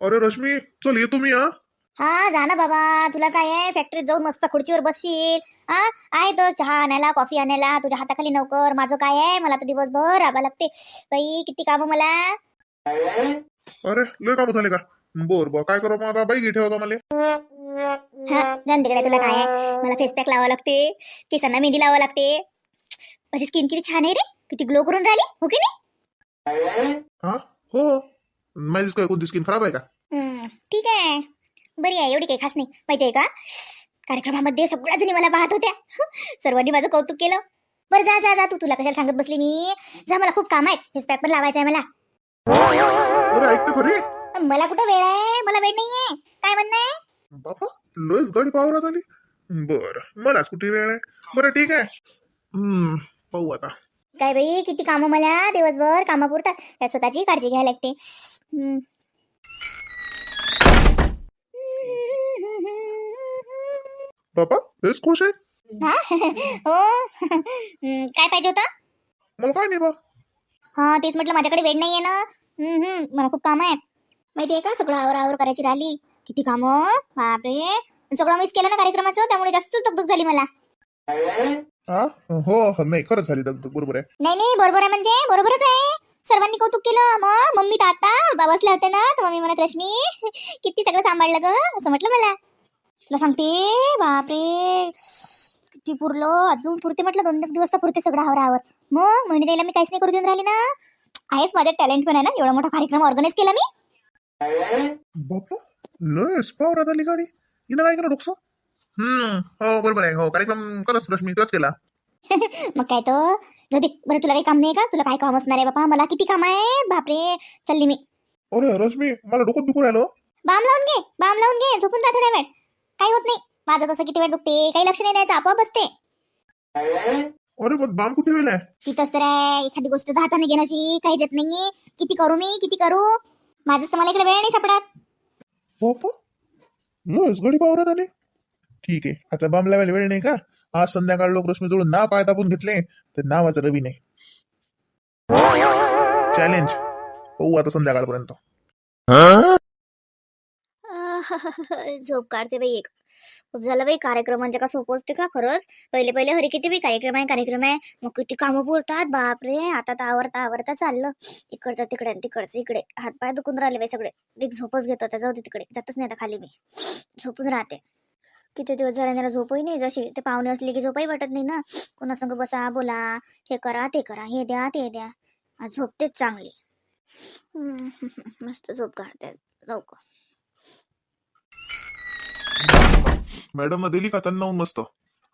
अरे रश्मी चल येतो मी हा. हा जा ना बाबा. तुला काय आहे? फॅक्टरीत जाऊन मस्त खुर्चीवर बसशील. हा? आहे तर चहा आणायला कॉफी आणायला. तुझ्या हाताखाली नौकर. माझं काय आहे? मला तर दिवसभर राबा लागते. बाई किती कामं मला? अरे लय काम झाले का? बर बर. काय करू मग आता? बाई घे ठेवता मला. हा जाऊन तिकडे तुला काय आहे? मला फेस पॅक लावावं लागते. केसांना मेहंदी लावावं लागते. माझी स्किन किती छान आहे रे. किती ग्लो करून राहिली हो की नाही? हा? हो. माझीच काय कोणती स्किन खराब आहे का? हम्म, ठीक आहे. बरी आहे एवढी काही खास नाही. माहिती आहे का? कार्यक्रमामध्ये सगळ्या जणी मला पाहत होत्या. सर्वांनी माझं कौतुक केलं. बरं जा जा जा. तू तुला कशाला सांगत बसली मी? जा मला खूप काम आहेत. फेस पॅक पण लावायचं आहे मला. अरे ऐकते खरी. मला कुठं वेळ आहे? मला वेळ नाहीये. काय म्हणणं आहे? बापा लयच गाडी पावरात आली. बर मलाच कुठे वेळ आहे? बरं ठीक आहे. हम्म पाहू आता. काय बाई किती कामं मला दिवसभर कामापुरतात त्या स्वतःची काळजी घ्यायला लागते. बापा हेच खुश आहे? हा? हो. हम्म, काय पाहिजे होतं? मला काय नाही बा. हा तेच म्हटलं माझ्याकडे वेळ नाहीये ना. हम्म, हम्म, मला खूप काम आहे. माहिती आहे का? सगळं आवर आवर करायची राहिली. किती काम बापरे. सगळं मिस केलं ना कार्यक्रमाचं त्यामुळे जास्त दगदग झाली मला. हा? हो हो, नाही खरंच झाली दगदग बरोबर आहे. नाही नाही बरोबर आहे म्हणजे बरोबरच आहे. सर्वांनी कौतुक केलं मग मम्मी तर आता बाबा बसले होते ना तर मम्मी म्हणत रश्मी किती सगळं सांभाळलं ग? असं म्हटलं मला. तुला सांगते बापरे किती पुरलं अजून पुरते म्हटलं दोन दोन दिवस तर पुरते सगळं आवरावर. मग महिने द्यायला मी काहीच नाही करू देऊन राहिली ना. आहेच माझ्या टॅलेंट पण आहे ना एवढा मोठा कार्यक्रम ऑर्गनाईज केला मी. बापा लयच पावरात आली गाडी. हिनं काय केलं डोकसं हम्म हो बरोबर आहे. हो कार्यक्रम रश्मी केला. मग काय तर जाऊ दे बरं तुला काही काम नाही का? तुला काय काम असणार आहे बापा? मला किती काम आहे? बापरे चालली मी. अरे रश्मी मला डोकं दुखू राहिलं. बाम लावून घे बाम लावून घे झोपून राहा थोड्या वेळ काही होत नाही. माझं तसं किती वेळ दुखते काही लक्ष नाही द्यायचं आपोआप असते अरे पण बाम कुठे आहे तिथंच तर आहे एखादी गोष्ट हाताने घेण्याशी काही येत नाही किती करू मी? किती करू? तर मला इकडे वेळ नाही सापडत. गाडी पावरात आली. ठीक आहे आता बाम लावायला वेळ नाही का? आज संध्याकाळ लोक रश्मी जोडून नाव पाय दाबून घेतले तर नावाचं रवी नाही चॅलेंज पाहू आता संध्याकाळपर्यंत. झोप काढते बाई एक. खूप झालं बाई कार्यक्रम म्हणजे का सोपवते असते का खरंच? पहिले पहिले हरी किती बाई कार्यक्रम आहे कार्यक्रम आहे. मग किती कामं पुरतात बापरे आता तर आवरता आवरता चाललं. इकडचं तिकडे आणि तिकडचं इकडे. हातपाय दुखून राहिले बाई सगळे. एक झोपच घेतो त्याचा जाऊ दे तिकडे. जातच नाही आता खाली मी. झोपून राहते. किती दिवस झाले त्याला झोपही नाही जशी ते पाहुणे असले की झोपही वाटत नाही ना. कोणासंग बसा बोला हे करा ते करा हे द्या ते द्या. आज झोपतेच चांगली. मस्त झोप काढते लवकर मॅडम दिली का त्यांना मस्त?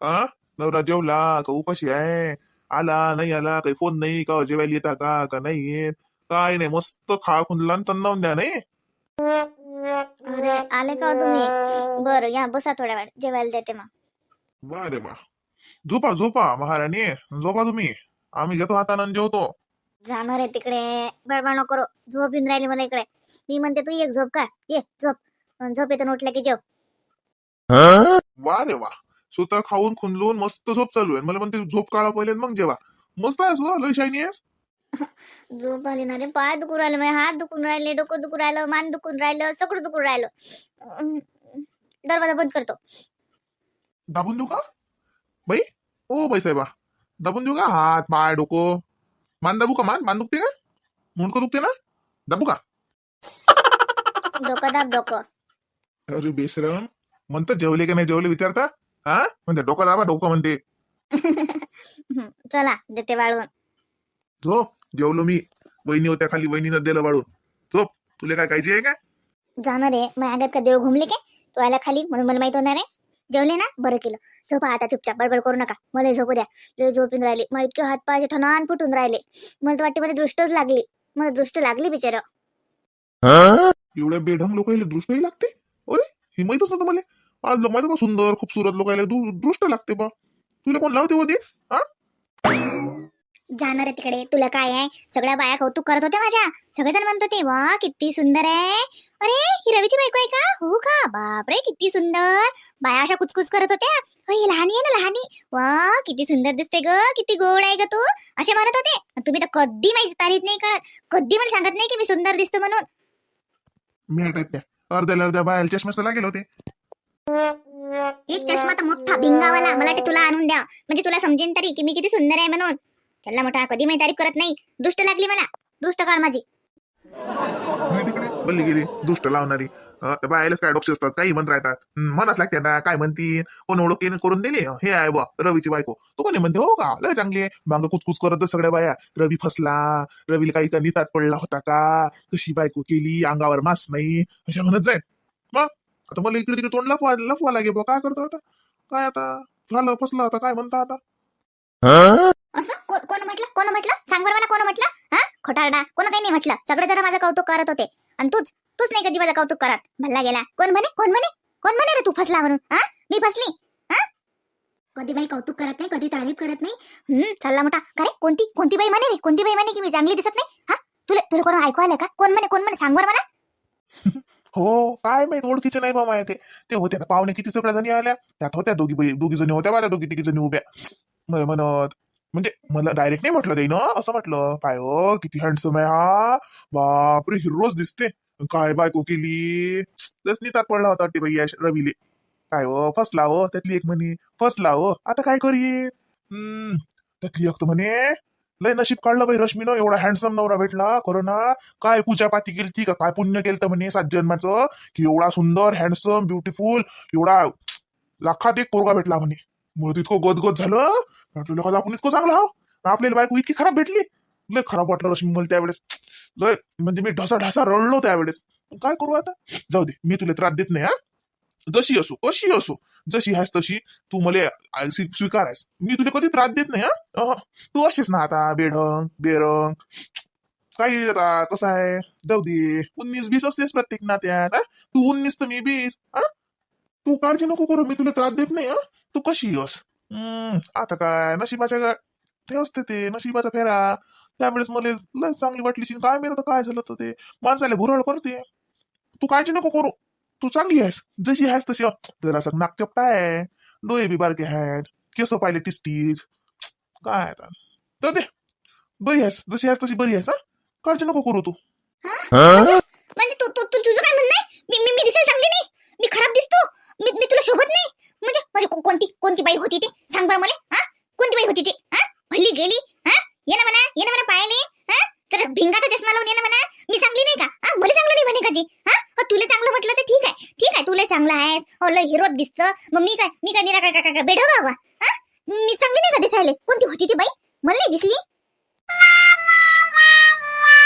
हा नवरा जेवला का उपाशी आहे? आला नाही आला काही फोन नाही का जेवायला येता का का नाही येत? काय नाही मस्त खा खुनला आणि त्यांना द्या नाही? अरे आले का तुम्ही? बरं या बसा थोड्या वेळ जेवायला देते मग. वा रे वा झोपा झोपा महाराणी. झोपा तुम्ही. आम्ही घेतो हातानं जेवतो. जाणार आहे तिकडे. बडबड नको करू. झोप येऊन राहिली मला इकडे. मी म्हणते तू एक झोप काढ. ये झोप. अन झोप येतं उठलं की जेव. वा रे वा. स्वतः खाऊन खुनलून मस्त झोप चालू आहे. मला म्हणते झोप काढा पहिले आणि मग जेवा. मस्त आहेस हो, लय शायनी आहेस. झोप आली ना रे पाय दुखून राहिले माझे हात दुखून राहिले डोकं दुखून राहिलं मान दुखून राहिलं सगळं दुखून राहिलं. दरवाजा बंद करतो. दाबून देऊ का? बाई ओ बाई साहेबा दाबून देऊ का? हात पाय डोकं. मान दाबू का मान? मान दुखते का? मुंडकं दुखते ना? दाबू का? डोकं दाब डोकं. अरे बेशरम म्हणतं जेवले का नाही जेवले विचारता? हा? म्हणते डोकं दाबा डोकं म्हणते. चला देते वाळून झोप. जेवलो मी. वहिनी होत्या खाली वहिनीनं दिलं वाळून. झोप तुला काय काळजी आहे का? जाणार आहे. मग आगात का देव घुमले काय? तू आला खाली म्हणून मला माहीत होणार आहे. जेवले ना? बरं केलं. झोपा आता चुपचाप बडबड करू नका. मला झोपू द्या. लय झोपून राहिले. मग इतके हात पाय ठणान फुटून राहिले. मला तर वाटते मला दृष्टच लागली. मला दृष्ट लागली बिचार. एवढ्या बेढंग लोक दृष्टही लागते? अरे हे माहितच नव्हतं मला. आज लोक माहिती का सुंदर खूपसुरत लोकायला दु- दृष्ट लागते बा. तुला कोण लावते होते हा? जाणार आहे तिकडे. तुला काय आहे? सगळ्या बाया कौतुक करत होत्या माझ्या. सगळेजण म्हणत होते वा किती सुंदर आहे. अरे ही रवीची बायको आहे का? हो का? बापरे किती सुंदर. बाया अशा कुचकुच करत होत्या. ही लहानी आहे ना लहानी. वा किती सुंदर दिसते ग. किती गोड आहे ग तू. असे म्हणत होते. तुम्ही तर कधी माझी तारीफ नाही करत कधी मला सांगत नाही की मी सुंदर दिसतो म्हणून. मिळत आहेत त्या अर्ध्याला अर्ध्या चष्मेच लागेल होते. एक चष्मा तर मोठा भिंगावाला. मला ते तुला आणून द्या. म्हणजे तुला समजेन तरी की मी किती सुंदर आहे म्हणून. चल्ला मोठा कधी मी तारीफ करत नाही? दुष्ट लागली मला. दुष्ट काळ माझी. नाही तिकडे बल्ली गेली दुष्ट लावणारी. बायालाच काय डोक्ष असतात काही म्हणत राहतात. हं, म्हणच लागते आता काय म्हणतील कोण ओळख करून दिली? हे आहे बा रवीची बायको. तो कोणी म्हणते हो का? लय चांगली आहे. मागं कुचकुच करत सगळ्या बाया. रवी फसला. रवीला काही कधी तात पडला होता का? कशी बायको केली? अंगावर मास नाही. अशा म्हणत जाईल मग? आता मला इकडे तिकडे तोंड लपवा लपवा लागे बा काय करतो आता? काय आता? झालं फसला होता काय म्हणता आता? असं? कोण म्हटलं? कोण सांग बरं मला कोण म्हटलं? हा? खोटारडा. कोण काही नाही म्हटलं. सगळे जण माझं कौतुक करत होते. आणि तूच तूच नाही कधी माझं कौतुक करत. भल्ला गेला. कोण म्हणे? कोण म्हणे? कोण म्हणे रे तू फसला म्हणून? हा? मी फसली? हा? कधी बाई कौतुक करत नाही कधी तारीफ करत नाही. हम्म चालला मोठा. अरे कोणती कोणती बाई म्हणे रे? कोणती बाई म्हणे की मी चांगली दिसत नाही? हा? तुला तुला कोण ऐकू आलं का? कोण म्हणे? कोण म्हणे? सांग बरं मला. हो काय माहीत? ओळखीचे नाही बाबा ते. ते होते ना पाहुणे किती सगळ्या जणी आल्या. त्यात होत्या दोघी बाई- दोघी जणी होत्या बा त्या दोघी तिघी जणी उभ्या. मला म्हणत म्हणजे मला डायरेक्ट नाही म्हटलं ते ना? असं म्हटलं काय हो? किती हँडसम आहे हा? बापरे! हिरोज दिसते. काय बायको केली? तस नितात पडला होता वाटते बाई रवीले. काय हो? फसला हो? त्यातली एक म्हणे फसला हो? आता काय करी हम्म त्यातली एक तर म्हणे लय नशीब काढलं बाई रश्मीनं एवढा हँडसम नवरा भेटला करोना काय पूजा पाती केली ती का? काय पुण्य केलं तर म्हणे सात जन्माचं? की एवढा सुंदर हँडसम ब्युटिफुल एवढा लाखात एक पोरगा भेटला म्हणे. मग इतकं गदगद झालं म्हटलं का आपण इतकं चांगलं आहो. आपल्याला बायको इतकी खराब भेटली. लय खराब वाटलं रश्मी मला त्यावेळेस. लय म्हणजे मी ढसा ढसा रडलो त्यावेळेस. काय करू आता? जाऊ दे मी तुला त्रास देत नाही हा? जशी असो कशी असो. जशी आहेस तशी तू मला स्वीकार आहेस. मी तुला कधी त्रास देत नाही हा? तू अशीस ना आता बेढंग बेरंग. काही आता कसं आहे? जाऊ दे. उन्नीस बीस असतेस प्रत्येक नात्यात तू उन्नीस तर मी बीस हा? तू काळजी नको करू मी तुला त्रास देत नाही हा? तू कशी यस हम्म आता काय नशिबाच्या गा- ते असते ते नशिबाचा फेरा त्यावेळेस मला लय चांगली वाटली. काय आता काय झालं तर ते माणसाला भुरळ करते तू काळजी नको करू तू चांगली आहेस जशी आहेस तशी जरासं नाकचपटा आहे डोळे बी बारके आहेत केस पाहिले टिस्टीज काय आता तर दे बरी आहेस जशी आहेस तशी बरी आहेस हा काळजी नको करू तू म्हणजे तू तू तुझं काय म्हणणं मी मी दिसायला चांगली नाही मी खराब दिसतो मी मी तुला शोभत नाही म्हणजे म्हणजे कोणती कोणती बाई होती ती? सांग बरं मला हा? कोणती बाई होती ती? हा? भल्ली गेली हा? ये ना म्हणा ये ना म्हणा पायले हा? तर भिंगाचा चष्मा लावून ये ना म्हणा. मी चांगली नाही का? हा? मला चांगलं नाही म्हणे कधी हा? हो, हा, तुला चांगलं म्हटलं तर ठीक आहे. ठीक आहे तुला चांगलं आहेस. हो लय हिरोत दिसतं. मग मी काय मी काय निरा काय काय काय बेढा बाबा हा? मी चांगली नाही का दिसायले? कोणती होती ती बाई? मला नाही दिसली.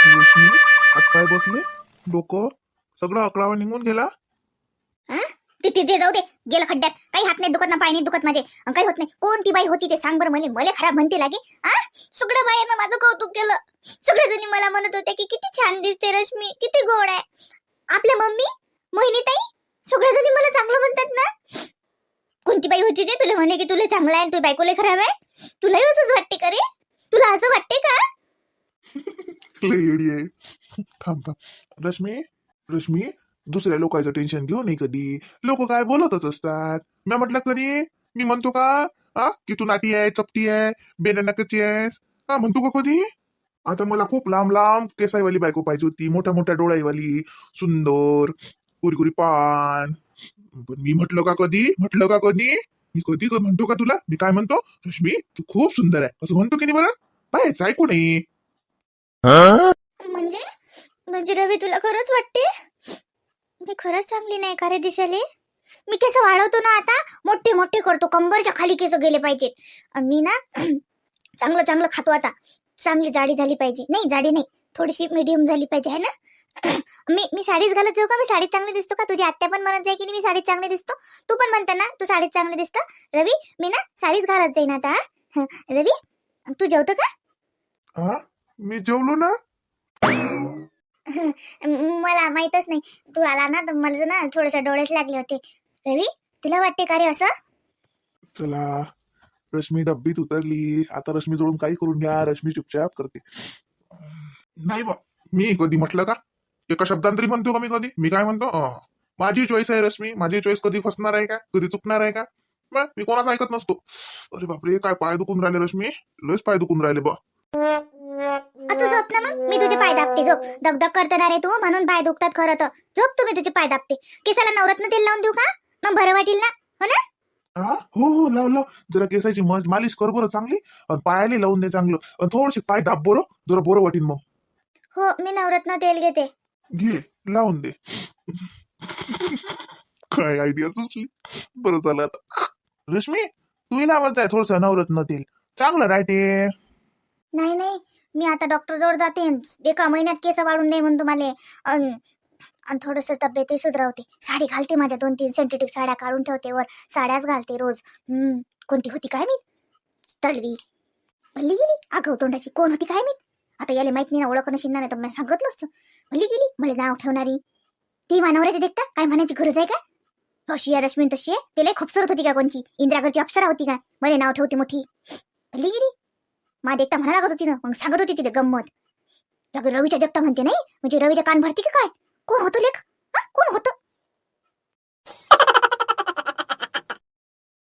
काय हातपाय बसले. डोकं सगळं अकरावा निघून गेला. ते ते जाऊ दे. गेलं खड्ड्यात. काही हात नाही दुखत ना पाय नाही दुखत माझे. काही होत नाही. कोणती बाई होती ते सांग बरं म्हणे मला खराब म्हणते लागे. आ? सगळ्या बायांना माझं कौतुक केलं. सगळ्या जणी मला म्हणत होत्या की किती छान दिसते रश्मी. किती गोड आहे. आपल्या मम्मी मोहिनी ताई सगळ्या जणी मला चांगलं म्हणतात ना. कोणती बाई होती ते? तुला म्हणे की तुला चांगला आहे आणि बायकोला खराब आहे. तुलाही असंच वाटते का रे? तुला असं वाटते का? लय येडी आहे. थांब थांब. रश्मी? रश्मी? दुसऱ्या लोकांचं टेन्शन घेऊ नये कधी. लोक काय बोलतच असतात. मी म्हटलं कधी? मी म्हणतो का? हा की तू नाटी आहे चपटी आहे बेनकची आहेस. हा म्हणतो का कधी? आता मला खूप लांब लांब केसाईवाली बायको पाहिजे होती मोठ्या मोठ्या डोळ्यावाली सुंदर कुरकुरी पान. पण मी म्हटलं का कधी? म्हटलं का कधी? मी कधी क- म्हणतो का तुला? मी काय म्हणतो? रश्मी तू खूप सुंदर आहे. असं म्हणतो की नाही बरं? पाहायचं ऐकू नये. म्हणजे? म्हणजे रवी तुला खरंच वाटते? खरंच चांगली नाही का रे दिसायले मी केस वाढवतो ना आता मोठे मोठे करतो कंबरच्या खाली केस गेले पाहिजे. आणि मी ना चांगलं चांगलं खातो आता. चांगली जाडी झाली पाहिजे. नाही जाडी नाही थोडीशी मीडियम झाली पाहिजे आहे ना? मी मी साडीच घालत जाऊ का? मी साडीत चांगली दिसतो का? तुझी आत्या पण म्हणत जाय की नाही मी साडीत चांगली दिसतो. तू पण म्हणता ना तू साडीत चांगली दिसतं. रवी मी ना साडीच घालत जाईन आता रवी तू जेवतो का? मी जेवलो ना? मला माहीतच नाही. तू आला ना तर मला ना थोडस डोळेच लागले होते. रवी तुला वाटते का रे असं? चला. रश्मी डब्बीत उतरली. आता रश्मी जोडून काही करून घ्या. रश्मी चुपचाप करते. नाही बा मी कधी म्हटलं का? एका शब्दांत तरी म्हणतो का मी कधी? मी काय म्हणतो? माझी चॉईस आहे रश्मी. माझी चॉईस कधी फसणार आहे का? कधी चुकणार आहे का? मी कोणाचं ऐकत नसतो. अरे बापरे काय पाय दुखून राहिले रश्मी? लयच पाय दुखून राहिले बा. आ, तू झोप ना मग. मी तुझे पाय दाबते झोप. दगदग करते रे तू म्हणून पाय दुखतात खरं तर. झोप तुम्ही तुझे पाय दाबते. केसाला नवरत्न तेल लावून देऊ का? मग बरं वाटेल ना? हो ना? हा? हो हो लाव लाव. जरा केसाची म- मालिश कर बरं चांगली. आणि पायाला लावून दे चांगलं. आणि थोडीशी पाय दाब बरं. जरा बरं वाटीन मग. हो मी नवरत्न तेल घेते. घे लावून दे. काय आयडिया सुचली? बरं झालं आता. रश्मी तू लावत आहे थोडस नवरत्न तेल. चांगलं राहते. नाही नाही. मी आता डॉक्टर जवळ जाते एका महिन्यात केस वाढून दे म्हणून तुम्हाला. आणि थोडस तब्येतही सुधरावते. साडी घालते माझ्या दोन तीन सेंटेटिक साड्या काढून ठेवते वर. साड्याच घालते रोज. हम्म कोणती होती काय मी? तळवी भल्ली गेली. अगं तोंडाची कोण होती काय मी? आता याला माहीत नाही ना ओळख नशील नाही तर मी सांगितलं असतं भल्ली गेली. मला नाव ठेवणारी. ती मानवऱ्याची देखता? काय म्हणायची गरज आहे का? अशी आहे रश्मी तशी आहे. तिला खूपसरत होती का कोणची? इंदिरागरची अप्सरा होती का? मला नाव ठेवते मोठी. भल्ली गेली. मा देखता म्हणा लागत होती ना मग सांगत होती तिथे गंमत. रवीच्या देखता म्हणते नाही? म्हणजे रवीच्या कान भरते की काय? कोण होतं लेख? कोण होतं?